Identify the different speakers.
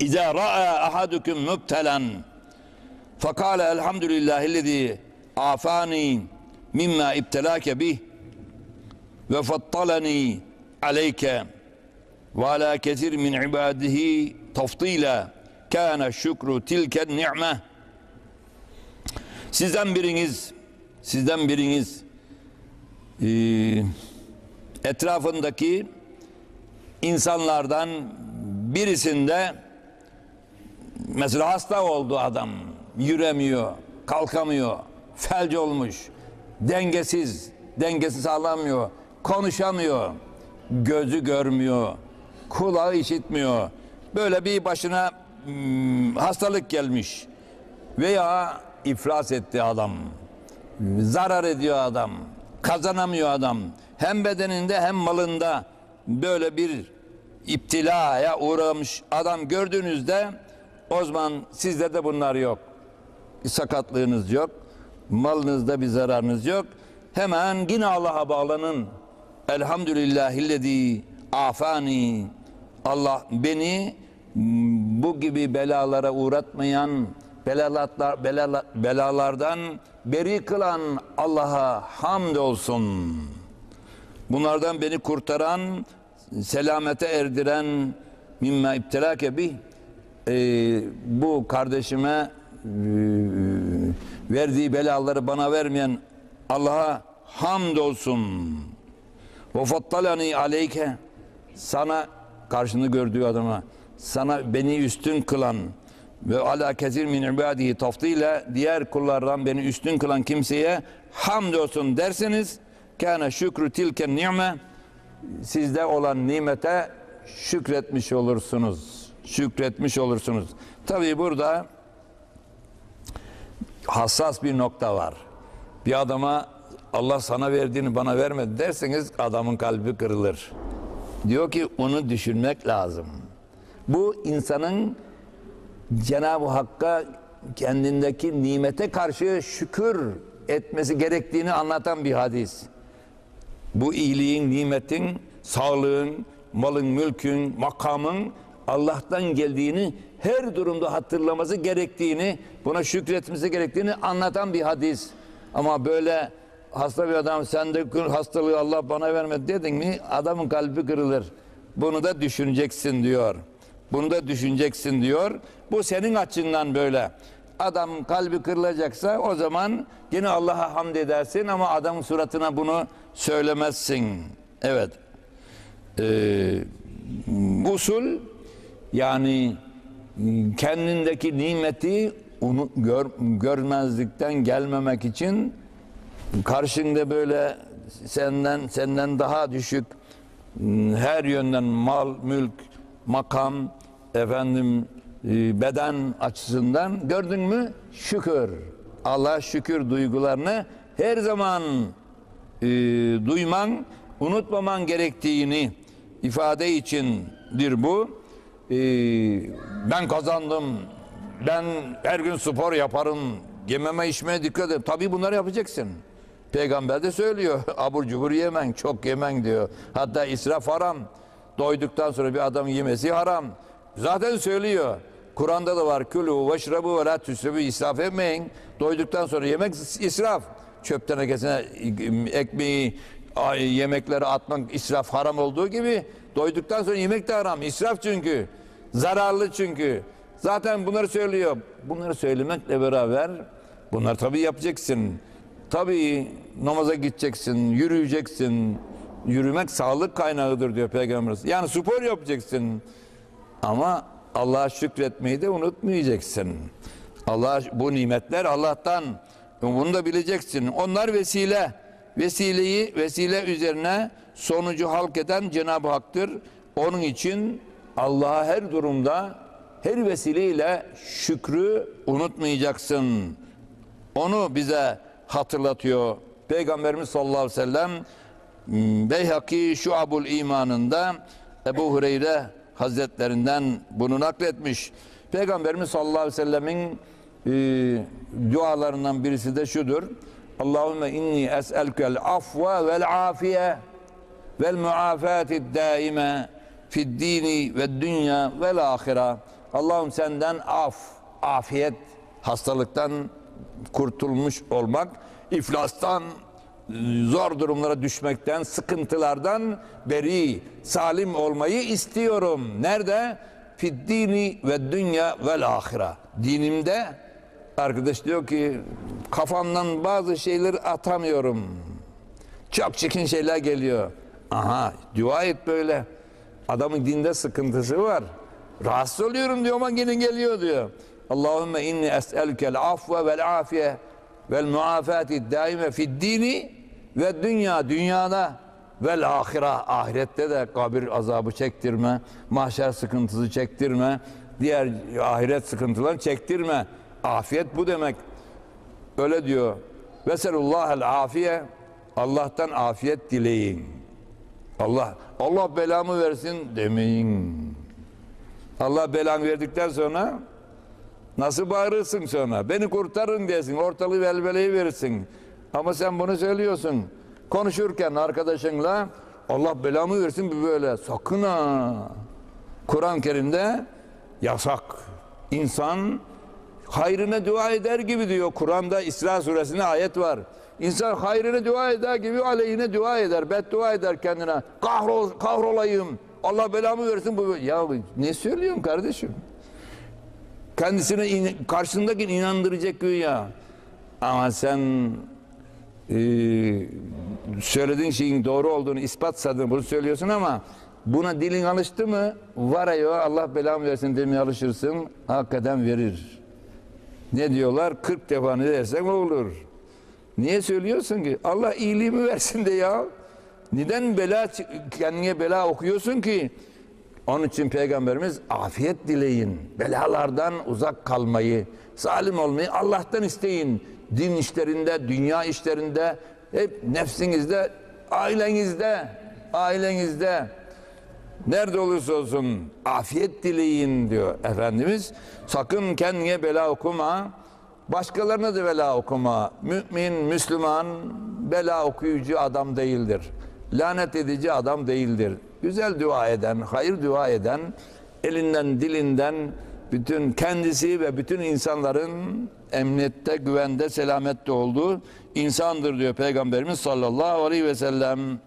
Speaker 1: İza ra'a ahadukum mubtelan fakale elhamdülillahillezî afani mimma ibtelake bih ve fattalani aleyke ve ala kesir min ibadihi taftila kana şükru tilken ni'me. Sizden biriniz sizden biriniz e, etrafındaki insanlardan birisinde mesela hasta oldu adam. Yüremiyor kalkamıyor. Felç olmuş. Dengesiz dengesi sağlamıyor konuşamıyor. Gözü görmüyor. Kulağı işitmiyor. Böyle bir başına hmm, hastalık gelmiş veya iflas etti adam. Zarar ediyor adam. Kazanamıyor adam. Hem bedeninde hem malında böyle bir iptilaya uğramış adam. Gördüğünüzde o sizde de bunlar yok. Sakatlığınız yok. Malınızda bir zararınız yok. Hemen yine Allah'a bağlanın. Elhamdülillahillezî afani Allah beni bu gibi belalara uğratmayan belalatlar, belala- belalardan beri kılan Allah'a hamd olsun. Bunlardan beni kurtaran, selamete erdiren mimme iptelake bih e, bu kardeşime e, verdiği belaları bana vermeyen Allah'a hamd olsun. Ve fattalani aleyke sana karşını gördüğü adama sana beni üstün kılan ve ala kesir min ibadihi tafdile diğer kullardan beni üstün kılan kimseye hamd olsun derseniz kana şükrü tilke ni'me sizde olan nimete şükretmiş olursunuz. Şükretmiş olursunuz. Tabii burada hassas bir nokta var. Bir adama Allah sana verdiğini bana vermedi derseniz adamın kalbi kırılır. Diyor ki onu düşünmek lazım. Bu insanın Cenab-ı Hakk'a kendindeki nimete karşı şükür etmesi gerektiğini anlatan bir hadis. Bu iyiliğin, nimetin, sağlığın, malın, mülkün, makamın Allah'tan geldiğini her durumda hatırlaması gerektiğini, buna şükretmesi gerektiğini anlatan bir hadis. Ama böyle hasta bir adam sen de hastalığı Allah bana vermedi dedin mi adamın kalbi kırılır. Bunu da düşüneceksin diyor. Bunu da düşüneceksin diyor. Bu senin açından böyle. Adam kalbi kırılacaksa o zaman yine Allah'a hamd edersin ama adamın suratına bunu söylemezsin. Evet. Ee, usul yani kendindeki nimeti onu gör, görmezlikten gelmemek için karşında böyle senden senden daha düşük her yönden mal, mülk, makam, efendim e, beden açısından gördün mü? Şükür. Allah şükür duygularını her zaman e, duyman, unutmaman gerektiğini ifade içindir bu. E, ben kazandım, ben her gün spor yaparım, yememe içmeye dikkat et. Tabii bunları yapacaksın. Peygamber de söylüyor. Abur cubur yemen, çok yemen diyor. Hatta israf haram. Doyduktan sonra bir adam yemesi haram. Zaten söylüyor. Kur'an'da da var. Külü veşrebu ve la tüsrebu israf etmeyin. Doyduktan sonra yemek israf. Çöp tenekesine ekmeği ay, yemekleri atmak israf haram olduğu gibi doyduktan sonra yemek de haram. İsraf çünkü. Zararlı çünkü. Zaten bunları söylüyor. Bunları söylemekle beraber bunlar tabii yapacaksın. Tabii namaza gideceksin, yürüyeceksin. Yürümek sağlık kaynağıdır diyor Peygamberimiz. Yani spor yapacaksın. Ama Allah'a şükretmeyi de unutmayacaksın. Allah bu nimetler Allah'tan. Bunu da bileceksin. Onlar vesile. Vesileyi vesile üzerine sonucu halk eden Cenab-ı Hak'tır. Onun için Allah'a her durumda her vesileyle şükrü unutmayacaksın. Onu bize hatırlatıyor. Peygamberimiz sallallahu aleyhi ve sellem Beyhaki Şuabul imanında Ebu Hureyre Hazretlerinden bunu nakletmiş. Peygamberimiz sallallahu aleyhi ve sellemin e, dualarından birisi de şudur. Allahümme inni es'elkel afva vel afiye vel muafati daime fid dini ve dünya vel ahira. Allah'ım senden af, afiyet, hastalıktan kurtulmuş olmak, iflastan, zor durumlara düşmekten, sıkıntılardan beri, salim olmayı istiyorum. Nerede? Fiddini ve dünya vel ahira. Dinimde arkadaş diyor ki kafamdan bazı şeyleri atamıyorum. Çok çirkin şeyler geliyor. Aha dua et böyle. Adamın dinde sıkıntısı var. Rahatsız oluyorum diyor ama yine geliyor diyor. Allahümme inni es'elkel afve vel afiye vel muafati daime fid dini ve dünya dünyada vel ahira ahirette de kabir azabı çektirme, mahşer sıkıntısı çektirme, diğer ahiret sıkıntılarını çektirme. Afiyet bu demek. Öyle diyor. Veselullahel afiye. Allah'tan afiyet dileyin. Allah Allah belamı versin demeyin. Allah belanı verdikten sonra nasıl bağırırsın sonra? Beni kurtarın desin. Ortalığı velveleyi verirsin. Ama sen bunu söylüyorsun. Konuşurken arkadaşınla Allah belamı versin böyle. Sakın ha. Kur'an-ı Kerim'de yasak. İnsan hayrına dua eder gibi diyor. Kur'an'da İsra suresinde ayet var. İnsan hayrına dua eder gibi aleyhine dua eder. Beddua eder kendine. Kahrol, kahrolayım. Allah belamı versin. Bu ya ne söylüyorsun kardeşim? Kendisine in, karşındaki inandıracak güya. Ama sen e, söylediğin şeyin doğru olduğunu ispatsadın bunu söylüyorsun ama buna dilin alıştı mı var ya Allah belamı versin demeye alışırsın hakikaten verir. Ne diyorlar? 40 defa ne dersen olur. Niye söylüyorsun ki? Allah iyiliğimi versin de ya. Neden bela kendine bela okuyorsun ki? Onun için Peygamberimiz afiyet dileyin. Belalardan uzak kalmayı, salim olmayı Allah'tan isteyin. Din işlerinde, dünya işlerinde, hep nefsinizde, ailenizde, ailenizde. Nerede olursa olsun afiyet dileyin diyor Efendimiz. Sakın kendine bela okuma. Başkalarına da bela okuma. Mümin, Müslüman bela okuyucu adam değildir. Lanet edici adam değildir. Güzel dua eden, hayır dua eden, elinden dilinden bütün kendisi ve bütün insanların emniyette, güvende, selamette olduğu insandır diyor Peygamberimiz sallallahu aleyhi ve sellem.